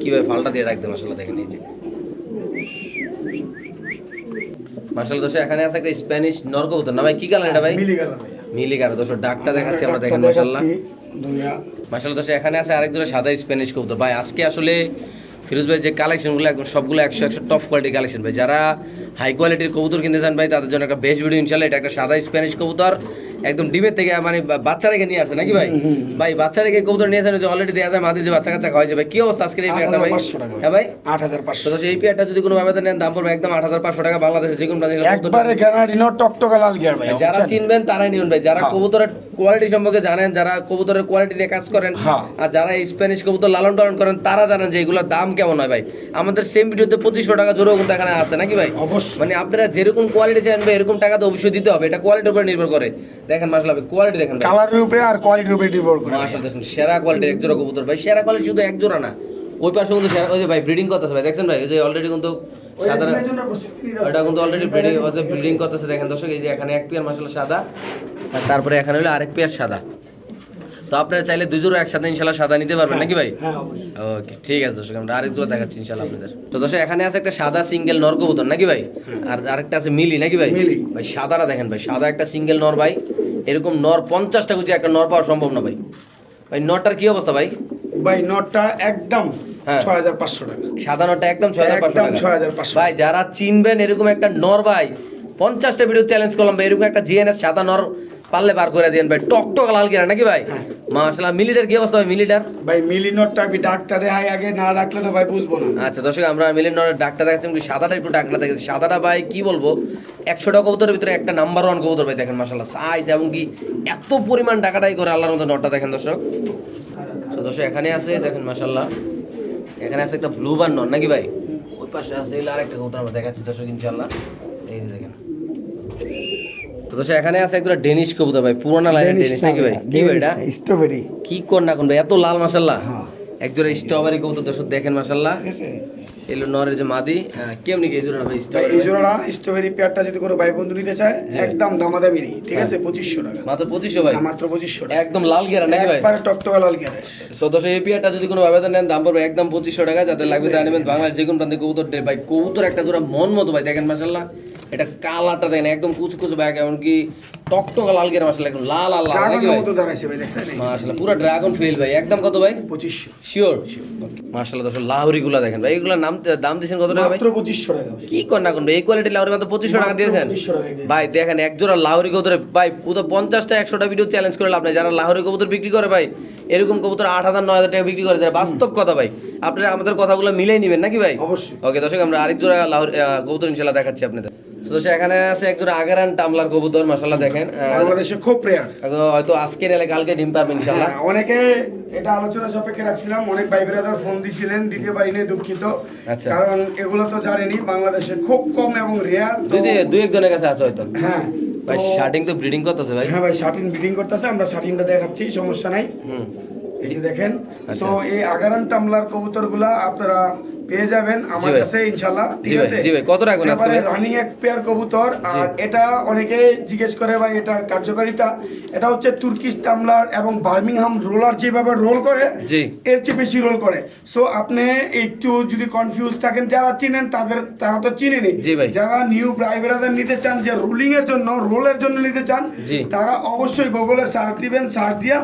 কীভাবে ফালটা দিয়ে রাখবে মাসাল্লাহ দেখেন এই যে। মাসাল্লাহ দোষ এখানে আছে একটা স্প্যানিশ নরকবুতর। না ভাই কি কালার এটা ভাই? মিলি গেল ভাই মিলি কালার দোষ ডাকটা দেখাচ্ছি আমরা দেখেন মার্শাল্লাহ। মার্শাল দোষ এখানে আছে আরেক দুটো সাদা স্প্যানিশ কবুতর। ভাই আজকে আসলে ফিরোজ ভাই যে কালেকশনগুলো একদম সবগুলো একশো একশো টপ কোয়ালিটির কালেকশন ভাই যারা হাই কোয়ালিটির কবুতর কিনতে চান ভাই তাদের জন্য একটা বেস্ট ভিডিও ইনশাল্লাহ এটা একটা সাদা স্প্যানিশ কবুতর। একদম ডিমের থেকে মানে বাচ্চা রেখে নিয়ে আসছে নাকি ভাই? ভাই বাচ্চা রেখে কবুতর নিয়ে আসেন অলরেডি দেওয়া যায় মাঝে যে বাচ্চা কাচ্চা খাওয়া ভাই কি অবস্থা আজকের এই পেয়ারটা ভাই? হ্যাঁ ভাই? আট হাজার তো পাঁচশো। দোষে এই পেয়ারটা যদি কোনো ভাবে নেন দাম পড়বে একদম আট হাজার পাঁচশো টাকা বাংলাদেশে যে কোনো একবারে গ্যারান্টি নো টকটকা লাল গিয়ার ভাই যারা চিনবেন তারাই নিবেন ভাই। যারা হ্যাঁ। কবুতরের কোয়ালিটি সম্পর্কে জানেন যারা কবুতরের কোয়ালিটি নিয়ে কাজ করেন হ্যাঁ। আর যারা স্প্যানিশ কবুতর লালন পালন করেন তারা জানেন যে এগুলোর দাম কেমন হয় ভাই। আমাদের সেম ভিডিওতে পঁচিশশো টাকা জোরেও কিন্তু এখানে আছে নাকি ভাই? মানে আপনারা যেরকম কোয়ালিটি চান এরকম টাকা তো অবশ্যই দিতে হবে। এটা কোয়ালিটির উপর নির্ভর করে। দেখেন মাসলা কোয়ালিটি দেখেন ভাই। কালারের উপরে আর কোয়ালিটির উপরে নির্ভর করে। মাশাআল্লাহ, দেখুন, সেরা কোয়ালিটির এক জোড়া কবুতর ভাই। সেরা কোয়ালিটি শুধু এক জোড়া না। ওই পাশে কিন্তু ওই যে ভাই ব্রিডিং করতেছে ভাই? দেখছেন ভাই? ওই যে অলরেডি কিন্তু সাদা ওটা কিন্তু অলরেডি ব্রিডিং। ব্রিডিং করতেছে দেখেন দর্শক এই যে এখানে এক পেয়ার মাসাল সাদা। আর তারপরে এখানে হলো আরেক পেয়ার সাদা। তো আপনারা চাইলে দুজোড়া একসাথে ইনশাল্লাহ সাদা নিতে পারবেন নাকি ভাই? হ্যাঁ ওকে ঠিক আছে দর্শক আমরা আরেক জোড়া দেখাচ্ছি ইনশাল্লাহ আপনাদের। তো দর্শক এখানে আছে একটা সাদা সিঙ্গেল নর কবুতর নাকি ভাই? আর আরেকটা আছে মিলি নাকি ভাই। ভাই সাদাটা দেখেন ভাই সাদা একটা সিঙ্গেল নর ভাই। এরকম নর পঞ্চাশটা গুছি একটা নর পাওয়া সম্ভব না ভাই। ভাই নটার কি অবস্থা ভাই? ভাই নটা একদম হ্যাঁ। একদম ছয় হাজার পাঁচশো টাকা। ভাই যারা চিনবেন এরকম একটা নর ভাই পঞ্চাশটা ভিডিও চ্যালেঞ্জ করলাম ভাই এরকম একটা জিএনএস সাদা নর পারলে বার করে দিয়েন ভাই। টক টক লাল কিনা নাকি ভাই? হ্যাঁ। মাশাআল্লাহ মিলিটার কি অবস্থা ভাই মিলিটার? ভাই মিলিনরটা আমি ডাকটা দেখাই আগে না রাখলে তো ভাই বুঝব না। আচ্ছা দর্শক আমরা মিলিয়নের ডাকটা দেখাচ্ছি কিন্তু সাদাটা একটু ডাকটা দেখেছি সাদাটা ভাই কি বলব? একশোটা কবুতরের ভিতরে একটা নাম্বার ওয়ান কবুতর ভাই দেখেন মাসাল্লাহ সাইজ এবং কি এত পরিমাণ টাকাটাই করে আল্লাহর মতো নটটা দেখেন দর্শক। তো দর্শক এখানে আছে দেখেন মাসাল্লাহ এখানে আছে একটা ব্লু বার নট নাকি ভাই? ওই পাশে আছে আরেকটা কবুতর আমরা দেখাচ্ছি দর্শক দেখেন তো এখানে আছে একটা ডেনিশ কবুতর ভাই পুরোনো লাইনের ডেনিশ নাকি ভাই? কি ভাই এটা? স্ট্রবেরি কি কর না কোন ভাই এত লাল মাসাল্লাহ হ্যাঁ। একজোড়া স্ট্রবেরি কবুতর দর্শক দেখেন আছে। এলো নরের যে মাদি। হ্যাঁ, কেমনি এই জোড়া ভাই স্ট্রবেরি এই স্ট্রবেরি পেয়ারটা যদি কোনো ভাই বন্ধু নিতে চায় একদম দামাদামি নেই ঠিক হ্যাঁ। আছে পঁচিশশো টাকা। মাত্র পঁচিশশো ভাই? মাত্র পঁচিশশো টাকা। একদম লাল গেরা নাকি ভাই? একবারে টকটকা লাল গ্যারেজ সদস্য এপিআরটা যদি কোনো নেন দাম পড়বে একদম পঁচিশশো টাকা। যাদের লাগবে তাই নেবেন বাংলাদেশ যে কোনো প্রান্তে কবুতর ভাই কবুতর একটা জোড়া মন মতো ভাই দেখেন মাসাল্লাহ এটা কালারটা দেখেন একদম কুচু কুচু ব্যাগ এমনকি টকটকা লাল গেরা মাসাল্লাহ একদম লাল লাল মাসাল্লাহ পুরো ড্রাগন ফিল ভাই। একদম কত ভাই? পঁচিশশো শিওর দর্শক লাহরি গুলা দেখেন ভাই এগুলোর নাম দাম দিয়েছেন কত টাকা ভাই? পঁচিশশো টাকা কি কর না কোন এই কোয়ালিটি লাহরি মাত্র পঁচিশশো টাকা দিয়েছেন। ভাই দেখেন এক জোড়া লাহোরি কবুতরে ভাই পুরো পঞ্চাশটা একশোটা ভিডিও চ্যালেঞ্জ করে লাভ নাই। যারা লাহোরি কবুতর বিক্রি করে ভাই এরকম কবুতর আট হাজার নয় হাজার টাকা বিক্রি করে যারা বাস্তব কথা ভাই আপনারা আমাদের কথাগুলো মিলাই নেবেন নাকি ভাই? অবশ্যই। ওকে দর্শক আমরা আরেক জোড়া লাহোর কবুতর ইনশাল্লাহ দেখাচ্ছি আপনাদের। তো এখানে আছে আগারান টামলার কবুতর দেখেন। বাংলাদেশে খুব প্রেয়ার হয়তো আজকে নালে কালকে ডিম হ্যাঁ, অনেকে এটা আলোচনা সাপেক্ষে রাখছিলাম অনেক ভাই ব্রাদার ফোন দিছিলেন দিতে পারিনি দুঃখিত। আচ্ছা। কারণ এগুলো তো জানেনি বাংলাদেশে খুব কম এবং রেয়ার দুই দুই একজনের কাছে আছে হয়তো। হ্যাঁ ভাই শার্টিং তো ব্রিডিং করতেছে ভাই। হ্যাঁ ভাই শার্টিন ব্রিডিং করতেছে আমরা শার্টিনটা দেখাচ্ছি সমস্যা নাই। হুম। এই যে দেখেন আচ্ছা। তো এই আগারান টামলার কবুতরগুলা আপনারা পেয়ে যাবেন আমার কাছে ঠিক আছে? জি ভাই, কত রাখবেন আজকে ভাই? রানিং এক পেয়ার কবুতর আর এটা অনেকে জিজ্ঞেস করে ভাই এটার কার্যকারিতা? এটা হচ্ছে তুর্কিশ টামলার এবং বার্মিংহাম রোলার যেভাবে রোল করে এর চেয়ে বেশি রোল করে। সো আপনি একটু যদি কনফিউজ থাকেন যারা চিনেন তাদের তারা তো চিনেনি। যারা নিউ প্রাইভেটার নিতে চান যে রুলিং এর জন্য রোলের জন্য নিতে চান তারা অবশ্যই গুগলে সার্চ দিবেন সার্চ দিয়া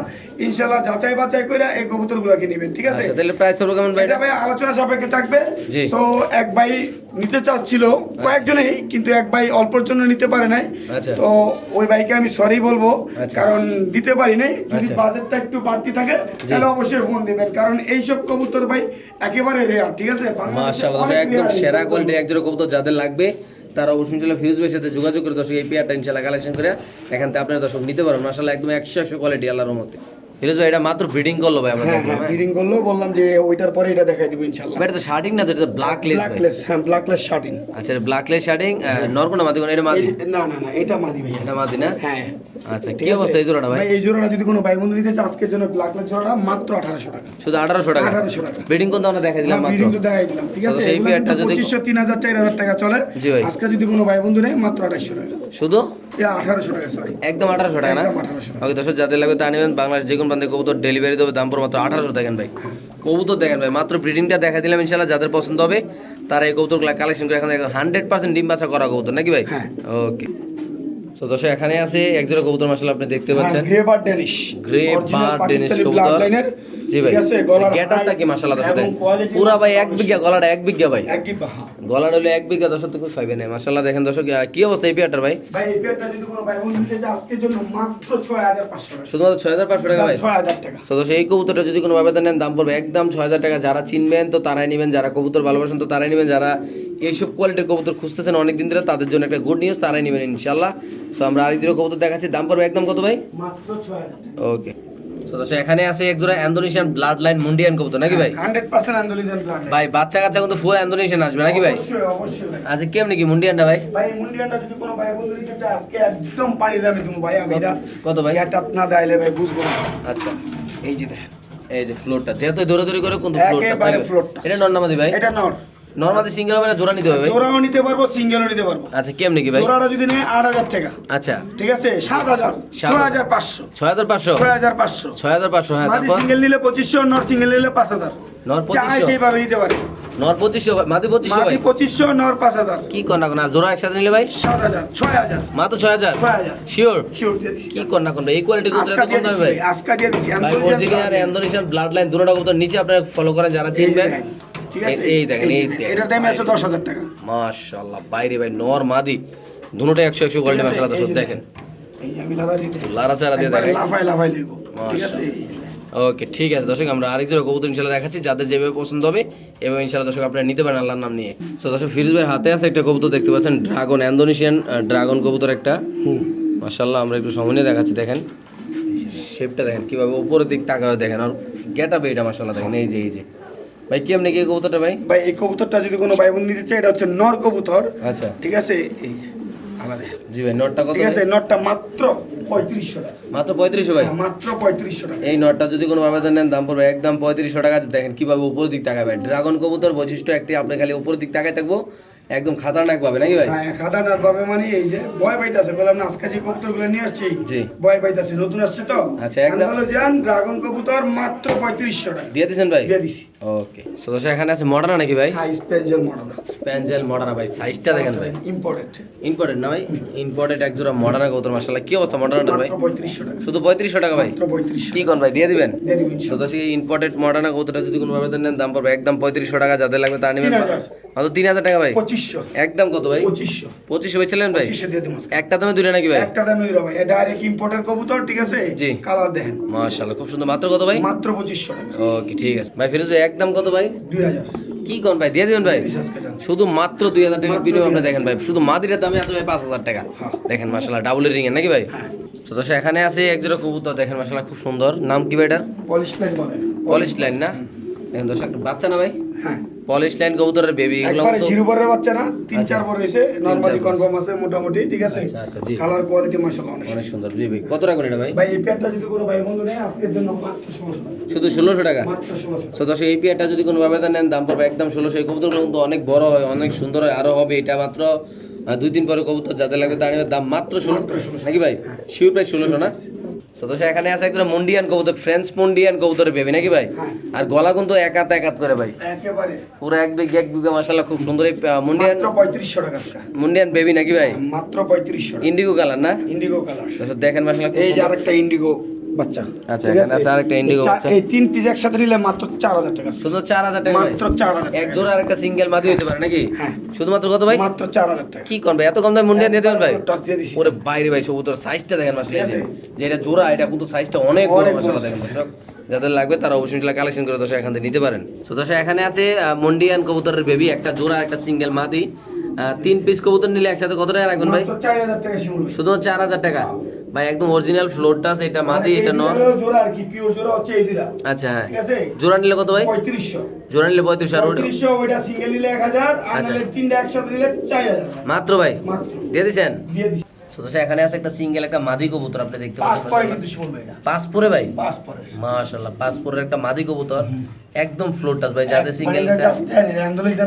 ইনশাল্লাহ যাচাই বাছাই করে এই কবুতর কবুতরগুলোকে নেবেন ঠিক আছে? আচ্ছা তাহলে প্রাইস কেমন ভাই এটা ভাই আলোচনা সাপেক্ষে থাকবে। তো এক ভাই নিতে চাচ্ছিল কয়েকজনেই কিন্তু এক ভাই অল্পর জন্য নিতে পারে নাই। আচ্ছা। তো ওই ভাইকে আমি সরি বলব আচ্ছা। কারণ দিতে পারি নাই। যদি আচ্ছা। বাজেটটা একটু বাড়তি থাকে তাহলে অবশ্যই ফোন দিবেন। কারণ এইসব কবুতর ভাই একেবারে রেয়ার ঠিক আছে? মাশাআল্লাহ একদম সেরা। কোয়ালিটির একজোড়া কবুতর যাদের লাগবে তারা অবশ্যই ইনশাল্লাহ ফিরোজ ভাইয়ের সাথে যোগাযোগ করে দর্শক এই পেয়ারটা ইনশাল্লাহ কালেকশন করে এখান থেকে আপনারা দর্শক নিতে পারেন মাশাআল্লাহ একদম একশো একশো কোয়ালিটি আল্লাহর রহমতে। ফিরোজ ভাই এটা মাত্র ব্রিডিং করল ভাই আমরা হ্যাঁ হ্যাঁ ব্রিডিং করল বললাম যে ওইটার পরে এটা দেখাই দিব ইনশাল্লাহ এটা তো শার্টিং না এটা ব্ল্যাক লেস ব্ল্যাকলেস হ্যাঁ শার্টিং আচ্ছা ব্ল্যাক লেস শার্টিং নরকোনা মাদি কোন এটা মাদি? না না না এটা মাদি ভাইয়া। এটা মাদি না? হ্যাঁ। আচ্ছা কি অবস্থা এই জোড়াটা ভাই? ভাই এই জোড়াটা যদি কোনো ভাই বন্ধু নিতে চায় আজকের জন্য ব্ল্যাকলেস জোড়াটা মাত্র আঠারোশো টাকা। শুধু আঠারোশো টাকা? আঠারোশো টাকা। ব্রিডিং কোন আমরা দেখা দিলাম মাত্র। ব্রিডিং তো দেখাই দিলাম ঠিক আছে? সেই পেয়ারটা যদি- 2500, 3000, 4000 টাকা চলে। জি ভাই। আজকে যদি কোনো ভাই বন্ধু নেয় মাত্র টাকা। শুধু? এ আঠারোশো টাকা সরি একদম আঠারোশো টাকা না? একদম 1800 টাকা। ওকে দর্শক যাদের লাগবে তা নেবেন বাংলাদেশ যে প্রান্তে কবুতর ডেলিভারি দেবে দাম পড়ে মাত্র আঠারোশো দেখেন ভাই। কবুতর দেখেন ভাই মাত্র ব্রিডিংটা দেখা দিলাম ইনশাল্লাহ যাদের পছন্দ হবে তারা এই কবুতরগুলো কালেকশন করে এখানে হান্ড্রেড পার্সেন্ট ডিম বাছা করা কবুতর নাকি ভাই? হ্যাঁ। ওকে তো দর্শক এখানে আছে একজোড়া কবুতর মাসাল আপনি দেখতে পাচ্ছেন। Grey bar Danish grey bar Danish কবুতর। জি ভাই। গেটআপটা কি মাশাআল্লাহ দর্শক পুরা ভাই এক বিঘা গলাটা এক বিঘা ভাই। গলাটা হলো এক বিঘা দর্শক তো পাইবে না মাশাআল্লাহ দেখেন দর্শক আহ, কি অবস্থা এই পেয়ারটার ভাই? ভাই এই পেয়ারটা যদি কোনো ভাই বন্ধু নিতে চায় আজকের জন্য মাত্র ছয় হাজার পাঁচশো টাকা। শুধুমাত্র ভাই? ছয় হাজার টাকা। তো দর্শক, এই কবুতরটা যদি কোনো ভাবে নেন দাম পড়বে একদম ছয় হাজার টাকা। যারা চিনবেন তো তারাই নেবেন যারা কবুতর ভালোবাসেন তো তারাই নেবেন। যারা এইসব কোয়ালিটির কবুতর খুঁজতেছেন অনেক দিন ধরে তাদের জন্য একটা গুড নিউজ তারাই নেবেন ইনশাল্লাহ সো আমরা আরেক দিনের কবুতর দেখাচ্ছি দাম পড়বে একদম কত ভাই? মাত্র ওকে তো এখানে আছে এক জোড়া ইন্দোনেশিয়ান ব্লাড লাইন মুন্ডিয়ান কবুতর নাকি ভাই? ভাই বাচ্চা কাচ্চা কিন্তু ফুল ইন্দোনেশিয়ান আসবে নাকি ভাই? অবশ্যই অবশ্যই আচ্ছা কেমনি কি মুন্ডিয়ানটা ভাই? ভাই মুন্ডিয়ানটা যদি কোনো ভাই বন্ধু নিতে চায় আজকে একদম পানি দামে তুমি ভাই আমি এটা কত ভাই? গেটআপ না দাইলে ভাই বুঝব আচ্ছা। এই যে এই যে ফ্লোরটা যেহেতু দৌড়ে দৌড়ি করে কিন্তু ফ্লোরটা। এটা নর্মাদি ভাই? এটা নর। নর্মাদি সিঙ্গেল হবে না জোড়া নিতে হবে জোড়াও নিতে পারব সিঙ্গেলও নিতে পারব। আচ্ছা কেমনি কি ভাই? জোড়াটা যদি নেয় আট হাজার টাকা। আচ্ছা। ঠিক আছে? হ্যাঁ তারপর? সিঙ্গেল নিলে নর সিঙ্গেল নিলে পাঁচ হাজার। নর চাই পঁচিশশো? সেইভাবে নিতে পারে। নর মাদি ভাই? নর পাঁচ হাজার। কি কর না জোড়া একসাথে নিলে ভাই? মাত্র শিওর শিওর কি কর না কোন এই কোয়ালিটি আজকা দিয়ে ভাই। দিয়ে ইন্দোনেশিয়ান ব্লাড লাইন দুটো নিচে আপনারা ফলো করেন যারা চিনবেন। ঠিক আছে? এই- দেখেন, এই এটার দাম আছে দশ হাজার টাকা। মাশাআল্লাহ বাইরে ভাই নর মাদি। দুটোটাই একশো একশো ঠিক আছে, দর্শক দেখেন। লারা চারা দিয়ে একবারে লাফাই লাফাই লেগো ঠিক আছে? ওকে ঠিক আছে দর্শক আমরা আরেক জোড়া কবুতর ইনশাল্লাহ দেখাচ্ছি। যাদের যেভাবে পছন্দ হবে এবং ইনশাল্লাহ দর্শক আপনারা নিতে পারেন আল্লাহর নাম নিয়ে। তো দর্শক ফিরোজ ভাইয়ের হাতে আছে একটা কবুতর দেখতে পাচ্ছেন ড্রাগন ইন্দোনেশিয়ান ড্রাগন কবুতর একটা। মাশাল্লাহ আমরা একটু সামনে দেখাচ্ছি দেখেন। শেপটা দেখেন কীভাবে উপরের দিক তাকাবে দেখেন। আর গেট আপ এটা মাশাল্লাহ দেখেন এই যে এই যে। ভাই কি আপনি কি কবুতরটা ভাই? ভাই এই কবুতরটা যদি কোনো ভাই বোন নিতে চায় এটা হচ্ছে নর কবুতর। আচ্ছা। ঠিক আছে? এই জি ভাই নটটা কত ঠিক আছে নটটা মাত্র পঁয়ত্রিশশো টাকা। মাত্র পঁয়ত্রিশশো ভাই? হ্যাঁ, মাত্র পঁয়ত্রিশশো টাকা। এই নটটা যদি কোনো আবেদন নেন দাম পড়বে একদম পঁয়ত্রিশশো টাকা। দেখেন কীভাবে উপরের দিক তাকাবে ড্রাগন কবুতর বৈশিষ্ট্য একটি আপনি খালি উপরের দিক তাকায় থাকব একদম খাতারনাক নাকি ভাই? হ্যাঁ মানে এই যে ভয় পাইতাছে। বললাম না আজকে যে নিয়ে আসছি জি। ভয় পাইতাছে। নতুন আসছে তো? আচ্ছা, একদম- ড্রাগন কবুতর মাত্র পঁয়ত্রিশশো টাকা। দিয়ে দিয়েছেন ভাই? দিয়ে দিছি। ওকে সো দর্শক এখানে আছে মডার্না নাকি ভাই? হাই স্পেঞ্জেল মডেল স্প্যাঞ্জেল মডার্না ভাই সাইজটা দেখেন ভাই। ইম্পোর্টেড ইম্পর্টেন্ট না ভাই? ইম্পর্টেন্ট এক জোড়া মডার্না কবুতর মাশাআল্লাহ। কি অবস্থা মডার্নাটার ভাই? মাত্র পঁয়ত্রিশশো টাকা। শুধু পঁয়ত্রিশশো টাকা ভাই? মাত্র পঁয়ত্রিশশো কি কোন ভাই দিয়ে দিবেন? তো দর্শক এই ইম্পর্টেন্ট মডার্না কবুতরটা যদি কোনো আবেদন নেন দাম পড়বে একদম পঁয়ত্রিশশো টাকা। যাদের লাগবে তা নেবেন। 3000 মাত্র তিন হাজার টাকা ভাই? পঁচিশশো। একদম কত ভাই? পঁচিশশো। পঁচিশশো বেচলেন ভাই? পঁচিশশো দিয়ে দিবো একটা দামে দুটো নাকি ভাই? একটা দামে দিলাম ভাই। এটা ডাইরেক্ট ইম্পোর্টের কবুতর ঠিক আছে? জি। কালার দেখেন। মাশাআল্লাহ খুব সুন্দর। মাত্র কত ভাই? মাত্র পঁচিশশো টাকা। ওকে ঠিক আছে। ভাই ফিরোজ ভাই একদম কত ভাই? কি কোন ভাই? দিয়ে দেবেন ভাই। শুধু মাত্র দুই হাজার টাকার বিনিয়োগ আপনি দেখেন ভাই। শুধু মাদিরের দামে আছে ভাই পাঁচ হাজার টাকা। দেখেন মাসাল্লাহ ডাবল রিং এর নাকি ভাই? তো দর্শক এখানে আছে এক জোড়া কবুতর দেখেন মাসাল্লাহ খুব সুন্দর। নাম কি ভাই এটা পলিশ লাইন না? দেখেন দশ একটা বাচ্চা না ভাই? হ্যাঁ। পলিশ লাইন কবুতরের বেবি এগুলো একবারে জিরো পরের বাচ্চা না তিন আচ্ছা। চার পর হয়েছে নর্মালি কনফার্ম আছে মোটামুটি ঠিক আছে? আচ্ছা আচ্ছা জি। কালার কোয়ালিটি মাশাআল্লাহ অনেক সুন্দর। জি ভাই কত টাকা করে এটা ভাই? ভাই এই পেয়ারটা যদি কোনো ভাই বন্ধু নেয় আজকের জন্য মাত্র ষোলোশো টাকা। শুধু ষোলোশো টাকা? মাত্র ষোলোশো। তো দর্শক এই পেয়ারটা যদি কোনো ব্যবধান নেন দাম পড়বে একদম ষোলোশো এই কবুতরগুলো কিন্তু অনেক বড় হয় অনেক সুন্দর হয় আরও হবে। এটা মাত্র দুই দিন পরে কবুতর যাদের লাগবে তার দাম মাত্র ষোলো নাকি ভাই? শিউ প্রায় ষোলোশো না? দর্শক এখানে আছে একদম মুন্ডিয়ান কবুতর ফ্রেঞ্চ মুন্ডিয়ান কবুতরের বেবি নাকি ভাই? হ্যাঁ। আর গলা কিন্তু একাত একাত করে ভাই। একেবারে। পুরো এক বিঘ এক বিঘা মাসাল্লাহ খুব সুন্দর মুন্ডিয়ান মাত্র পঁয়ত্রিশশো টাকা। মুন্ডিয়ান বেবি নাকি ভাই? মাত্র পঁয়ত্রিশশো ইন্ডিগো কালার না? ইন্ডিগো কালার দেখেন মাসাল্লাহ এই যে আরেকটা ইন্ডিগো বাচ্চা। আচ্ছা, এখানে আছে? আরেকটা indigo বাচ্চা। এই তিন পিস একসাথে নিলে মাত্র চার হাজার টাকা। শুধু চার হাজার টাকা মাত্র চার হাজার এক জোড়া আর সিঙ্গেল মাদি হইতে পারে নাকি? হ্যাঁ। শুধুমাত্র কত ভাই? মাত্র চার হাজার টাকা। কি করবে এত কম দামে মুন্ডিয়ান দিয়ে দেবেন ভাই? টস দিয়ে দিছি। ওরে বাইরে ভাই সবুতর সাইজটা দেখেন মাসলে যে এটা জোড়া এটা কিন্তু সাইজটা অনেক বড় অনেক দেখেন দর্শক। যাদের লাগবে তারা অবশ্যই কালেকশন করে দর্শক এখান থেকে নিতে পারেন। তো দর্শক এখানে আছে মন্ডিয়ান কবুতরের বেবি একটা জোড়া একটা সিঙ্গেল মাদি। তিন পিস কবুতর নিলে একসাথে কত টাকা রাখবেন ভাই? শুধুমাত্র চার হাজার টাকা ভাই। শুধু চার হাজার টাকা? ভাই একদম অরিজিনাল ফ্লোরটা আছে এটা মাদি এটা নন নর জোড়া আর কি পিওর জোড়া হচ্ছে এই দুটা আচ্ছা হ্যাঁ। জোড়া নিলে কত ভাই? জোড়া নিলে পঁয়ত্রিশ আর ওটা সিঙ্গেল নিলে আচ্ছা। তিনটা একসাথে নিলে চার হাজার। মাত্র ভাই? মাত্র। দিয়ে দিচ্ছেন দিয়ে তো এখানে আছে একটা সিঙ্গেল একটা মাদি কবুতর আপনি দেখতে পাঁচ পরে পাচ্ছেন ভাই। পাঁচ একটা মাদি কবুতর। একদম ফ্লোর টাচ ভাই যাদের সিঙ্গেল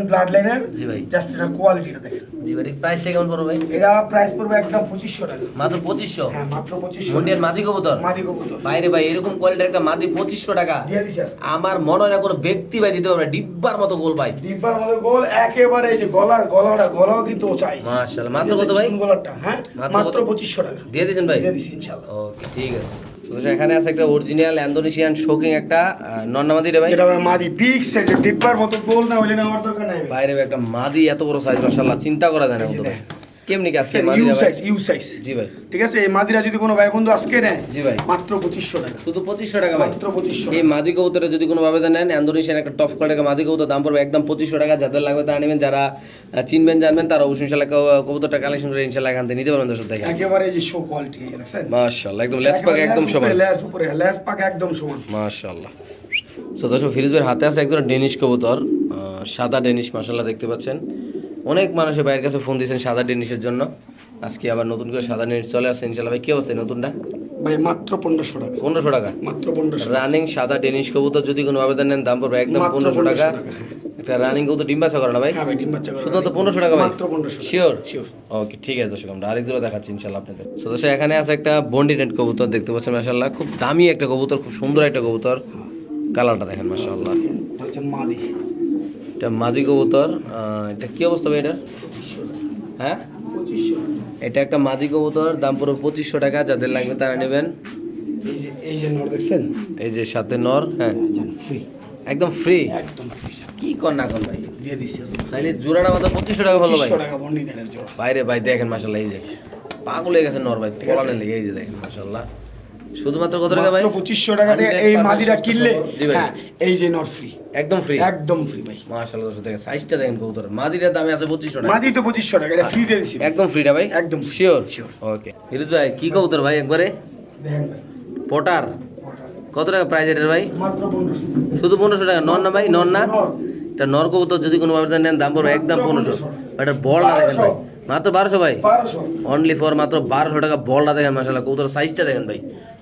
ব্লাড লাইনের জি ভাই। জাস্ট এটা কোয়ালিটিটা দেখেন। জি ভাই প্রাইসটা কেমন পড়বে ভাই? এটা প্রাইস পড়বে একদম পঁচিশশো টাকা। মাত্র পঁচিশশো? হ্যাঁ মাত্র পঁচিশশো। মুন্ডিয়ার মাদি কবুতর? মাদি কবুতর। বাইরে ভাই এরকম কোয়ালিটির একটা মাদি টাকা। দিয়ে দিছি আমার মনে হয় না কোনো ব্যক্তি ভাই দিতে পারবে ডিব্বার মতো গোল ভাই। ডিব্বার মধ্যে গোল একেবারে এই যে গলার গলাটা গলাও কিন্তু চাই। মাশাআল্লাহ। মাত্র কত ভাই? গলারটা হ্যাঁ? মাত্র মাত্র পঁচিশশো টাকা। দিয়ে দিয়েছেন ভাই? দিয়ে দিচ্ছি ইনশাল্লাহ ওকে ঠিক আছে। এখানে আছে একটা অরিজিনাল ইন্দোনেশিয়ান শোকিং একটা নন্নামাদি রে ভাই। এটা মাদি বিগ সাইজের ডিব্বার মতো গোল না হইলে আমার দরকার নাই বাইরে একটা মাদি এত বড় সাইজ মাশাআল্লাহ চিন্তা করা যায় না কত কেমনি কি আজকে ইউ সাইজ ইউ সাইজ জি ভাই। ঠিক আছে এই মাদিরা যদি কোনো ভাই বন্ধু আজকে নেয় জি ভাই। মাত্র পঁচিশশো টাকা। শুধু পঁচিশশো টাকা ভাই। মাত্র পঁচিশশো এই মাদি কবুতরে যদি কোনো আবেদন নেন ইন্দোনেশিয়ান একটা টপ কোয়ালিটির মাদি কবুতর দাম পড়বে একদম টাকা। যাদের লাগবে তা নেবেন যারা চিনবেন জানবেন তারা অবশ্যই কবুতরটা কালেকশন করে ইনশাল্লাহ এখান থেকে নিতে পারবেন দর্শক দেখেন একেবারে এই যে শো কোয়ালিটি মাশাআল্লাহ একদম লেস পাক একদম সমান। লেস উপরে লেস পাক একদম সমান। মাশাআল্লাহ। তো দর্শক ফিরোজের হাতে আছে একদম ডেনিশ কবুতর সাদা ডেনিশ মাশাআল্লাহ দেখতে পাচ্ছেন। অনেক মানুষের বাইরের কাছে ফোন দিয়েছেন সাদা ডেনিশের জন্য। আজকে আবার নতুন করে সাদা ডেনিশ চলে আসছে ইনশাল্লাহ ভাই কি অবস্থা নতুনটা? ভাই মাত্র পনেরোশো টাকা। পনেরোশো টাকা? মাত্র পনেরোশো রানিং সাদা ডেনিশ কবুতর যদি কোনো আবেদন নেন দাম পড়বে একদম পনেরোশো টাকা। 1500 টাকা। একটা রানিং কবুতর ডিম বাচ্চা করে না ভাই? হ্যাঁ ভাই ডিম বাচ্চা করে। শুধুমাত্র পনেরোশো টাকা ভাই? শিওর শিওর ওকে ঠিক আছে দর্শক আমরা আরেক জোড়া দেখাচ্ছি ইনশাল্লাহ আপনাদের। তো দর্শক এখানে আছে একটা বন্ডি নেট কবুতর দেখতে পাচ্ছেন মাশাল্লাহ খুব দামি একটা কবুতর খুব সুন্দর একটা কবুতর। কালারটা দেখেন মাশাল্লাহ এটা মাদি। কবুতর। এটা কি অবস্থা ভাই এটার? হ্যাঁ? এটা একটা মাদি কবুতর দাম পুরো পঁচিশশো টাকা যাদের লাগবে তারা নেবেন। এই যে নর দেখছেন? এই যে সাথে নর হ্যাঁ। ফ্রি একদম ফ্রি একদম কি কর না কর ভাই? দিয়ে দিচ্ছি তাইলে জোড়াটা মাত্র পঁচিশশো টাকা ভালো ভাই। বাইরে ভাই দেখেন মাসাল্লাহ এই যে। পাগল হয়ে গেছে নর ভাই পলানে লেগে এই যে দেখেন মাশাআল্লাহ। শুধুমাত্র কত টাকা ভাই? পঁচিশশো টাকা এই 100% মাদিরা কিনলে হ্যাঁ এই যে নট ফ্রি। একদম ফ্রি একদম ফ্রি ভাই। মাশাআল্লাহ দর্শক দেখেন সাইজটা দেখেন কবুতর। মাদিরার দামে আছে 2500 টাকা। মাদি তো পঁচিশশো টাকা এটা ফ্রি একদম ফ্রি না ভাই? একদম free। শিওর ওকে ফিরোজ ভাই কি কবুতর ভাই একবারে? দেখেন ভাই। পটার। কত টাকা প্রাইস এটার ভাই? শুধু পনেরোশো টাকা নন না ভাই? নন না? এটা নর কবুতর যদি কোনো নেন দাম পড়বে একদম পনেরোশো। এটার বলটা দেখেন ভাই? মাত্র বারোশো ভাই? অনলি ফর মাত্র বারোশো টাকা বলটা দেখেন মাসাল্লাহ কবুতর সাইজটা দেখেন ভাই।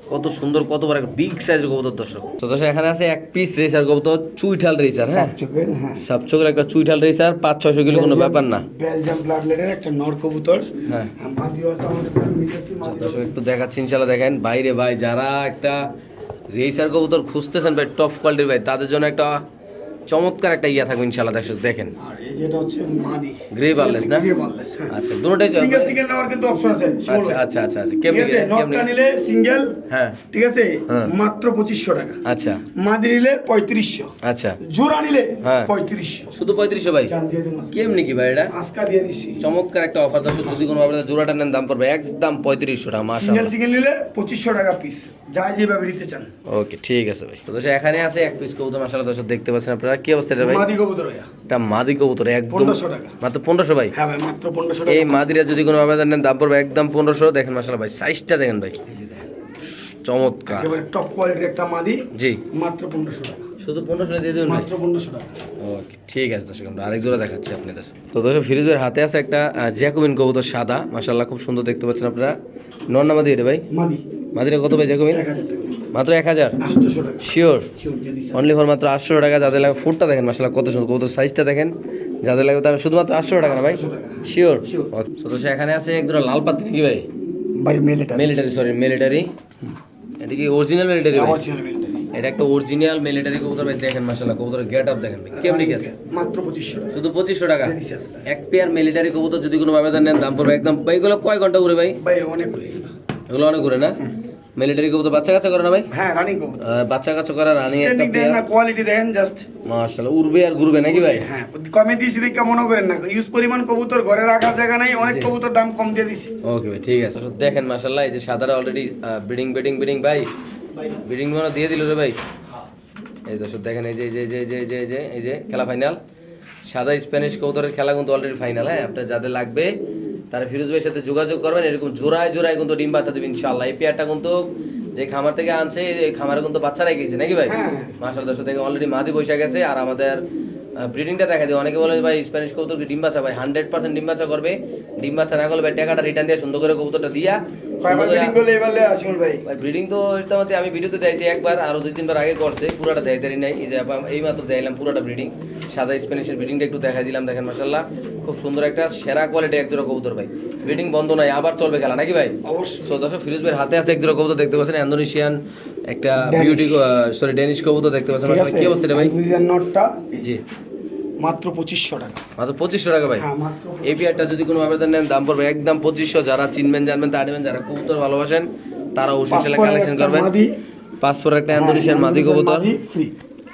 কত সুন্দর কত বড় একটা বিগ সাইজের কবুতর দর্শক। তো দর্শক এখানে আছে এক পিস রেসার কবুতর চুইঠাল রেসার হ্যাঁ? চোখের হ্যাঁ। চোখের একটা চুইঠাল রেসার পাঁচ ছয়শো কিলো কোনো ব্যাপার না। বেলজিয়াম ব্লাড লেডের একটা নর কবুতর। হ্যাঁ। মাদিও দর্শক একটু দেখাচ্ছি ইনশাল্লাহ দেখেন। বাইরে ভাই যারা একটা রেসার কবুতর খুঁজতেছেন ভাই টপ কোয়ালিটির ভাই তাদের জন্য একটা চমৎকার একটা ইয়া থাকবে ইনশাল্লাহ দর্শক দেখেন। আর এই যেটা হচ্ছে মাদি। Grey barless না? হ্যাঁ। আচ্ছা দুটোটাই সিঙ্গেল সিঙ্গেল নেওয়ার কিন্তু অপশন আছে আচ্ছা আচ্ছা আচ্ছা আচ্ছা কেমনি কেমনি নিলে সিঙ্গেল হ্যাঁ। ঠিক আছে হ্যাঁ। মাত্র পঁচিশশো টাকা। আচ্ছা। মাদি নিলে পঁয়ত্রিশশো। আচ্ছা। জোড়া নিলে হ্যাঁ। পঁয়ত্রিশশো। শুধু পঁয়ত্রিশশো ভাই। কেমনি কি ভাই এটা? আজকা দিয়ে দিচ্ছি চমৎকার একটা অফার দর্শক যদি কোনো ভাবে জোড়াটা নেন দাম পড়বে একদম পঁয়ত্রিশশো টাকা মাসা সিঙ্গেল সিঙ্গেল নিলে পঁচিশশো টাকা পিস যা যেভাবে নিতে চান। ওকে ঠিক আছে ভাই। তো দর্শক এখানে আছে এক পিস কবুতর মাসালা দর্শক দেখতে পাচ্ছেন আপনারা। কি অবস্থা এটা ভাই? মাদি কবুতর ভাইয়া। এটা মাদি কবুতর একদম টাকা। মাত্র পনেরোশো ভাই? হ্যাঁ ভাই মাত্র পনেরোশো এই মাদিরা যদি কোনো ভাবে নেন দাম পড়বে একদম পনেরোশো। দেখেন মাসালা ভাই সাইজটা দেখেন ভাই। চমৎকার। একেবারে টপ কোয়ালিটির একটা মাদি জি। মাত্র পনেরোশো টাকা। শুধু পনেরোশো দিয়ে দেবেন মাত্র পনেরোশো টাকা। ওকে ঠিক আছে দর্শক আমরা আরেক জোড়া দেখাচ্ছি আপনাদের। তো দর্শক ফিরোজের হাতে আছে একটা জ্যাকোবিন কবুতর সাদা। মাশাল্লাহ খুব সুন্দর দেখতে পাচ্ছেন আপনারা। নন না মাদি এটা ভাই? মাদি। মাদিরা কত ভাই জ্যাকোবিন? এক হাজার টাকা। মাত্র এক হাজার? শিওর অনলি ফর মাত্র আটশো টাকা যাদের লাগে ফুটটা দেখেন মাসাল্লাহ কত সুন্দর কবুতর সাইজটা দেখেন। যাদের লাগবে তারা শুধুমাত্র আটশো টাকা না ভাই? শিওর তো দর্শক এখানে আছে এক জোড়া লাল পাত্রি কি ভাই? ভাই মেল মিলিটারি সরি মিলিটারি এটা কি অরিজিনাল মিলিটারি এটা একটা অরিজিনাল মিলিটারি কবুতর ভাই দেখেন মাসাল্লাহ কবুতরের গেট আপ দেখেন কেমনি গেছে মাত্র পঁচিশশো শুধু পঁচিশশো টাকা? এক পেয়ার মিলিটারি কবুতর যদি কোনো ভাবে নেন দাম পড়বে একদম ভাই এগুলো কয় ঘণ্টা ঘুরে ভাই? ভাই অনেক গেল। এগুলো অনেক ঘুরে না? মিলিটারি কবুতর বাচ্চা কাচ্চা করে না ভাই? হ্যাঁ রানিং কবুতর। বাচ্চা কাচ্চা করা রানিং একটা দেন না কোয়ালিটি দেন জাস্ট মাশাআল্লাহ উড়বে আর ঘুরবে নাকি ভাই? হ্যাঁ কমে দিয়েছি দেখে মনে করেন না। ইউজ পরিমাণ কবুতর ঘরে রাখার জায়গা নাই অনেক কবুতর দাম কম দিয়ে দিছি। ওকে ভাই ঠিক আছে। দেখেন মাশাআল্লাহ এই যে সাদারা অলরেডি ব্রিডিং ব্রিডিং ব্রিডিং ভাই। ব্রিডিং মনে দিয়ে দিল রে ভাই। এই দর্শক দেখেন এই যে এই যে এই যে এই যে এই যে খেলা ফাইনাল সাদা স্প্যানিশ কবুতরের খেলা কিন্তু অলরেডি ফাইনাল হ্যাঁ? আপনার যাদের লাগবে তারা ফিরোজ ভাইয়ের সাথে যোগাযোগ করবেন। এরকম জোড়ায় জোড়ায় কিন্তু ডিম বাচ্চা দেবে ইনশাআল্লাহ। এই পেয়ারটা কিন্তু যে খামার থেকে আনছে এই খামারে কিন্তু বাচ্চারাই গেছে নাকি ভাই। মাসাল দর্শক থেকে অলরেডি মাদি বসে গেছে আর আমাদের ব্রিডিংটা দেখা দিই অনেকে বলে ভাই স্প্যানিশ কবুতর ডিম বাচ্চা? ভাই হান্ড্রেড পার্সেন্ট ডিম বাচ্চা করবে। ডিম বাচ্চা না করলে ভাই টাকাটা রিটার্ন দিয়ে সুন্দর করে কবুতরটা দিয়া কয়বার সুন্দর করে- বিডিং করলে এবারে আসিমুল ভাই। ভাই ব্রিডিং তো এটা আমি ভিডিওতে দিয়েছি একবার আরও দুই তিনবার আগে করছে পুরোটা দেয় দেরি নাই। এই যে আবার এই মাত্র দেখাইলাম পুরোটা ব্রিডিং সাদা স্প্যানিশের ব্রিডিংটা একটু দেখাই দিলাম দেখেন মাসাল্লাহ খুব সুন্দর একটা সেরা কোয়ালিটি একজোড়া কবুতর ভাই। ব্রিডিং বন্ধ নাই আবার চলবে খেলা নাকি ভাই? অবশ্যই। সো দর্শক ফিরোজ ভাইয়ের হাতে আছে একজোড়া কবুতর দেখতে পাচ্ছেন ইন্দোনেশিয়ান একটা বিউটি সরি ডেনিশ কবুতর দেখতে পাচ্ছেন কি অবস্থা ভাই? নটটা জি। মাত্র পঁচিশশো টাকা। মাত্র পঁচিশশো টাকা ভাই? হ্যাঁ এই পেয়ারটা যদি কোনো আবেদন নেন দাম পড়বে একদম পঁচিশশো। যারা চিনবেন জানবেন তা নেবেন যারা কবুতর ভালোবাসেন তারা সেটা কালেকশন করবেন। একটা ইন্দোনেশিয়ান মাদি কবুতর। মাদি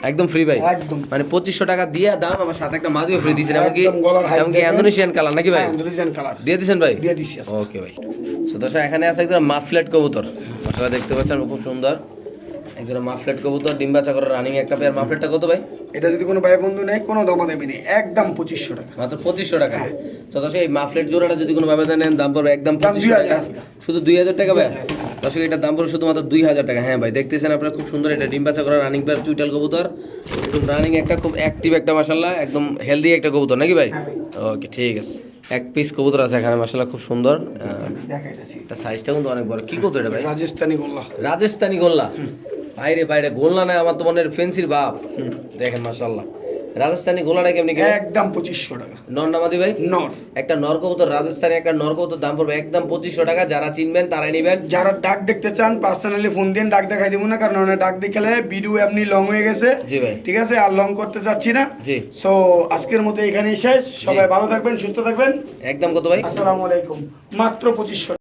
একদম ফ্রি ভাই। একদম মানে পঁচিশশো টাকা দিয়ে দাম আমার সাথে একটা মাদিও ফ্রি দিয়েছেন। এমনকি এমনকি। ইন্দোনেশিয়ান কালার নাকি ভাই? হ্যাঁ, দিয়ে দিয়েছেন ভাই? ওকে ভাই। তো এখানে আছে একজন মাফলেট কবুতর। দেখতে পাচ্ছেন খুব সুন্দর। একজন মাফলেট কবুতর ডিম্বাচা করে রানিং একটা পেয়ার মাফলেটটা কত ভাই? এটা যদি কোনো ভাই বন্ধু নেই কোনো দমাদামি নেই একদম পঁচিশশো টাকা। মাত্র পঁচিশশো টাকা। তো এই মাফলেট জোড়াটা যদি কোনো ভাবে নেন দাম পড়বে একদম পঁচিশশো টাকা। শুধু দুই হাজার টাকা ভাই? দর্শক এটার দাম পড়বে শুধুমাত্র দুই হাজার টাকা। হ্যাঁ ভাই দেখতেছেন আপনারা খুব সুন্দর এটা। ডিম বাচ্চা করা রানিং পেয়ার চুইটাল কবুতর। একদম রানিং একটা খুব অ্যাক্টিভ একটা মাসাল্লাহ একদম হেলদি একটা কবুতর নাকি ভাই? ওকে ঠিক আছে। এক পিস কবুতর আছে এখানে মাসাল্লাহ খুব সুন্দর। এটা সাইজটা কিন্তু অনেক বড়। কি কবুতর এটা ভাই? রাজস্থানি গোল্লা। রাজস্থানি গোল্লা। বাইরে বাইরে গোল্লা নাই আমার তো মনে ফেন্সির বাপ। দেখেন মাসাল্লাহ রাজস্থানি গোল্লাটা কেমনি একদম পঁচিশশো টাকা। নর নামাদি ভাই? নর। একটা নরকবুতর রাজস্থানে একটা নরকবুতর দাম পড়বে একদম পঁচিশশো টাকা। যারা চিনবেন তারাই নেবেন। যারা ডাক দেখতে চান পার্সোনালি ফোন দিন ডাক দেখাই দিব না কারণ ডাক দেখালে ভিডিও এমনি লং হয়ে গেছে। জি ভাই। ঠিক আছে আর লং করতে চাচ্ছি না। জি। সো আজকের মতো এখানেই শেষ। সবাই ভালো থাকবেন সুস্থ থাকবেন। একদম কত ভাই? আসসালামু আলাইকুম। মাত্র পঁচিশশো